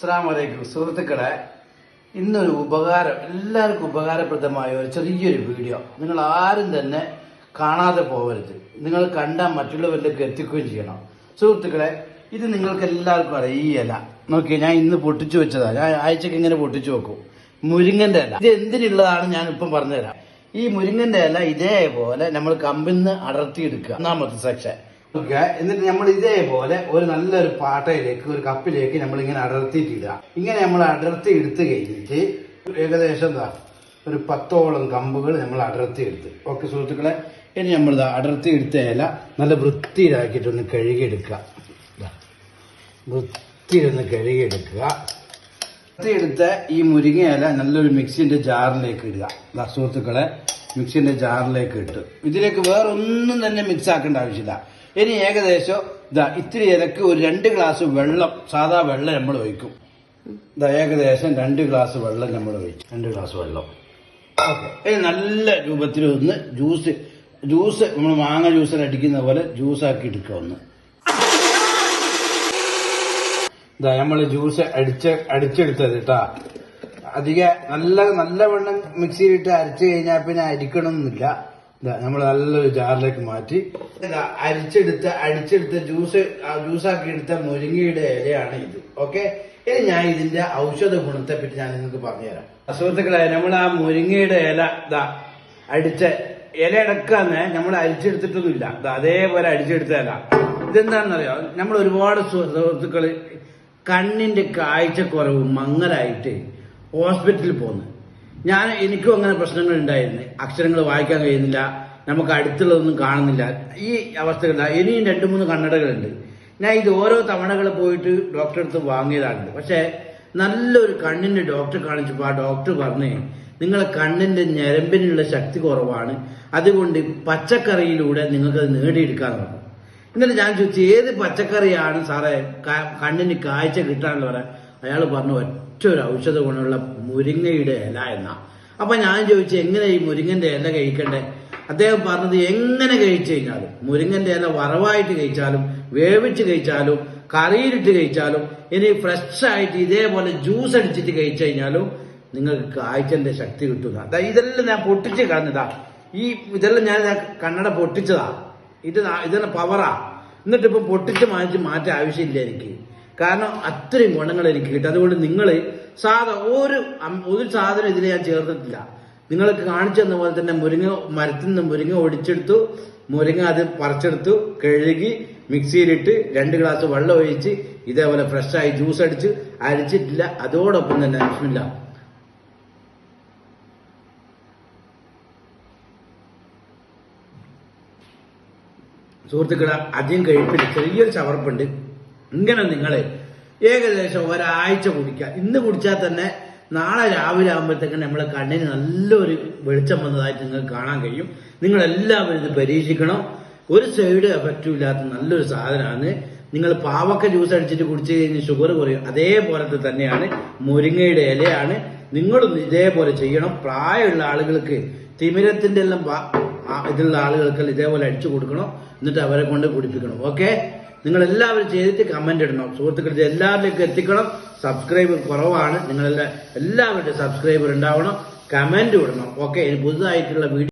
അസ്സാം വലൈക്കും സുഹൃത്തുക്കളെ ഇന്നൊരു ഉപകാരം എല്ലാവർക്കും ഉപകാരപ്രദമായ ഒരു ചെറിയൊരു വീഡിയോ. നിങ്ങൾ ആരും തന്നെ കാണാതെ പോകരുത്. നിങ്ങൾ കണ്ടാൽ മറ്റുള്ളവരിലേക്ക് എത്തിക്കുകയും ചെയ്യണം. സുഹൃത്തുക്കളെ ഇത് നിങ്ങൾക്ക് എല്ലാവർക്കും അറിയാം. ഈ ഇല. നോക്കിയേ ഞാൻ ഇന്ന് പൊട്ടിച്ചു വെച്ചതാണ് ഞാൻ ആഴ്ചക്ക് ഇങ്ങനെ പൊട്ടിച്ചു വെക്കും. മുരിങ്ങന്റെ ഇല. ഇത് എന്തിനുള്ളതാണ് ഞാൻ ഇപ്പം പറഞ്ഞുതരാം. ഈ മുരിങ്ങന്റെ ഇല ഇതേപോലെ നമ്മൾ കമ്പിന്ന് അടർത്തിയെടുക്കുക. ഒന്നാമത്തെ സെക്ഷൻ. ഓക്കെ? എന്നിട്ട് നമ്മൾ ഇതേപോലെ ഒരു നല്ലൊരു പാട്ടയിലേക്ക് ഒരു കപ്പിലേക്ക് നമ്മൾ ഇങ്ങനെ അടർത്തിയിട്ടിടുക. ഇങ്ങനെ നമ്മൾ അടർത്തി എടുത്തു കഴിഞ്ഞിട്ട് ഏകദേശം എന്താ ഒരു പത്തോളം കമ്പുകൾ നമ്മൾ അടർത്തി എടുത്ത്. ഓക്കെ സുഹൃത്തുക്കളെ ഇനി നമ്മൾ അടർത്തി എടുത്ത ഇല നല്ല വൃത്തിയിലാക്കിയിട്ടൊന്ന് കഴുകിയെടുക്കുക. വൃത്തിയിലൊന്ന് കഴുകിയെടുക്കുക. വൃത്തിയെടുത്ത ഈ മുരിങ്ങ ഇല നല്ലൊരു മിക്സിന്റെ ജാറിലേക്ക് ഇടുക. സുഹൃത്തുക്കളെ മിക്സിന്റെ ജാറിലേക്ക് ഇട്ട്. ഇതിലേക്ക് വേറൊന്നും തന്നെ മിക്സ് ആക്കേണ്ട ആവശ്യമില്ല. ഇനി ഏകദേശം ഇതാ ഇത്തിരി ഇലക്ക് ഒരു രണ്ട് ഗ്ലാസ് വെള്ളം സാധാ വെള്ളം നമ്മൾ ഒഴിക്കും. ഇതാ ഏകദേശം രണ്ട് ഗ്ലാസ് വെള്ളം നമ്മൾ ഒഴിക്കും രണ്ട് ഗ്ലാസ് വെള്ളം. ഓക്കെ. ഇനി നല്ല രൂപത്തിൽ ഒന്ന് ജ്യൂസ് ജ്യൂസ് നമ്മൾ മാങ്ങ ജ്യൂസിൽ അടിക്കുന്ന പോലെ ജ്യൂസാക്കി എടുക്കുക ഒന്ന്. ഇതാ നമ്മൾ ജ്യൂസ് അടിച്ച് അടിച്ചെടുത്തത് കേട്ടാ. അധിക നല്ല നല്ല വെള്ളം മിക്സിയിലിട്ട് അരച്ചു കഴിഞ്ഞാൽ പിന്നെ അരിക്കണമെന്നില്ല നമ്മൾ നല്ലൊരു ജാറിലേക്ക് മാറ്റി. അരിച്ചെടുത്ത അടിച്ചെടുത്ത ജ്യൂസ് ജ്യൂസാക്കി എടുത്ത മുരിങ്ങയുടെ ഇലയാണ് ഇത്. ഓക്കെ? ഇനി ഞാൻ ഇതിന്റെ ഔഷധ ഗുണത്തെ പറ്റി ഞാൻ നിങ്ങൾക്ക് പറഞ്ഞുതരാം. സുഹൃത്തുക്കളെ നമ്മൾ ആ മുരിങ്ങയുടെ ഇല ഇതാ അടിച്ച ഇല അടക്കാന്ന് നമ്മൾ അരിച്ചെടുത്തിട്ടൊന്നുമില്ല. അതേപോലെ അടിച്ചെടുത്ത ഇല. ഇതെന്താണെന്നറിയോ? നമ്മൾ ഒരുപാട് സുഹൃത്തുക്കൾ കണ്ണിന്റെ കാഴ്ചക്കുറവ് മങ്ങലായിട്ട് ഹോസ്പിറ്റലിൽ പോന്നു. ഞാൻ എനിക്കും അങ്ങനെ പ്രശ്നങ്ങൾ ഉണ്ടായിരുന്നു. അക്ഷരങ്ങൾ വായിക്കാൻ കഴിയുന്നില്ല. നമുക്ക് അടുത്തുള്ളതൊന്നും കാണുന്നില്ല. ഈ അവസ്ഥകളില്ല ഇനിയും രണ്ട് മൂന്ന് കണ്ണടകളുണ്ട്. ഞാൻ ഇത് ഓരോ തവണകൾ പോയിട്ട് ഡോക്ടറെ അടുത്ത് വാങ്ങിയതാണ്. പക്ഷേ നല്ലൊരു കണ്ണിന്റെ ഡോക്ടർ കാണിച്ചപ്പോൾ ആ ഡോക്ടർ പറഞ്ഞേ നിങ്ങളെ കണ്ണിന്റെ ഞരമ്പിനുള്ള ശക്തി കുറവാണ്. അതുകൊണ്ട് പച്ചക്കറിയിലൂടെ നിങ്ങൾക്കത് നേടിയെടുക്കാൻ പറഞ്ഞു എന്നിട്ട് ഞാൻ ചോദിച്ചു ഏത് പച്ചക്കറിയാണ് സാറേ കണ്ണിന് കാഴ്ച കിട്ടാനുള്ള പറയാൻ അയാൾ പറഞ്ഞു ഒറ്റ ഒരു ഔഷധ ഗുണമുള്ള മുരിങ്ങയുടെ ഇല എന്ന. അപ്പൊ ഞാൻ ചോദിച്ചു എങ്ങനെ ഈ മുരിങ്ങന്റെ ഇല കഴിക്കണ്ടേ? അദ്ദേഹം പറഞ്ഞത് എങ്ങനെ കഴിച്ചു കഴിഞ്ഞാലും മുരിങ്ങന്റെ ഇല വറവായിട്ട് കഴിച്ചാലും വേവിച്ച് കഴിച്ചാലും കറിയിലിട്ട് കഴിച്ചാലും ഇനി ഫ്രഷ് ആയിട്ട് ഇതേപോലെ ജ്യൂസ് അടിച്ചിട്ട് കഴിച്ചു കഴിഞ്ഞാലും നിങ്ങൾക്ക് കാഴ്ചന്റെ ശക്തി കിട്ടുക. ദാ ഇതെല്ലാം ഞാൻ പൊട്ടിച്ച് കളഞ്ഞതാ. ഈ ഇതെല്ലാം ഞാൻ കണ്ണട പൊട്ടിച്ചതാ. ഇത് ഇതെല്ലാം പവറാ എന്നിട്ടിപ്പം പൊട്ടിച്ച് മാറ്റി മാറ്റാൻ ആവശ്യമില്ല എനിക്ക്. കാരണം അത്രയും ഗുണങ്ങൾ എനിക്ക് കിട്ടും. അതുകൊണ്ട് നിങ്ങൾ സാധാ ഒരു ഒരു സാധനം ഇതിൽ ഞാൻ ചേർത്തിട്ടില്ല. നിങ്ങൾക്ക് കാണിച്ചു തന്ന പോലെ തന്നെ മുരിങ്ങ മരത്തിൽ നിന്ന് മുരിങ്ങ ഒടിച്ചെടുത്തു. മുരിങ്ങ അത് പറിച്ചെടുത്തു. കഴുകി മിക്സിയിലിട്ട് രണ്ട് ഗ്ലാസ് വെള്ളം ഒഴിച്ച് ഇതേപോലെ ഫ്രഷായി ജ്യൂസ് അടിച്ച് അരിച്ചിട്ടില്ല. അതോടൊപ്പം തന്നെ ആവശ്യമില്ല സുഹൃത്തുക്കളെ അധികം കഴിപ്പില്ല. ചെറിയൊരു ചവർപ്പുണ്ട്. ഇങ്ങനെ നിങ്ങൾ ഏകദേശം ഒരാഴ്ച കുടിക്കുക. ഇന്ന് കുടിച്ചാൽ തന്നെ നാളെ രാവിലെ ആകുമ്പോഴത്തേക്കും നമ്മളെ കണ്ണിന് നല്ലൊരു വെളിച്ചം വന്നതായിട്ട് നിങ്ങൾക്ക് കാണാൻ കഴിയും. നിങ്ങൾ എല്ലാവരും ഇത് പരീക്ഷിക്കണം. ഒരു സൈഡ് എഫക്റ്റും ഇല്ലാത്ത നല്ലൊരു സാധനമാണ്. നിങ്ങൾ പാവക്ക ജ്യൂസ് അടിച്ചിട്ട് കുടിച്ചു കഴിഞ്ഞ് ഷുഗർ കുറയും. അതേപോലത്തെ തന്നെയാണ് മുരിങ്ങയുടെ ഇലയാണ്. നിങ്ങളും ഇതേപോലെ ചെയ്യണം. പ്രായമുള്ള ആളുകൾക്ക് തിമിരത്തിന്റെ എല്ലാം ഇതുള്ള ആളുകൾക്ക് ഇതേപോലെ അടിച്ചു കൊടുക്കണം. എന്നിട്ട് അവരെ കൊണ്ട് കുടിപ്പിക്കണം. ഓക്കെ നിങ്ങൾ എല്ലാവരും ചെയ്തിട്ട് കമന്റ് ഇടണം. സുഹൃത്തുക്കൾ എല്ലാവരിലേക്കും എത്തിക്കണം. സബ്സ്ക്രൈബർ കുറവാണ്. നിങ്ങളെല്ലാം എല്ലാവരുടെയും സബ്സ്ക്രൈബർ ഉണ്ടാവണം. കമന്റ് ഇടണം. ഓക്കെ ഇനി പുതുതായിട്ടുള്ള വീഡിയോ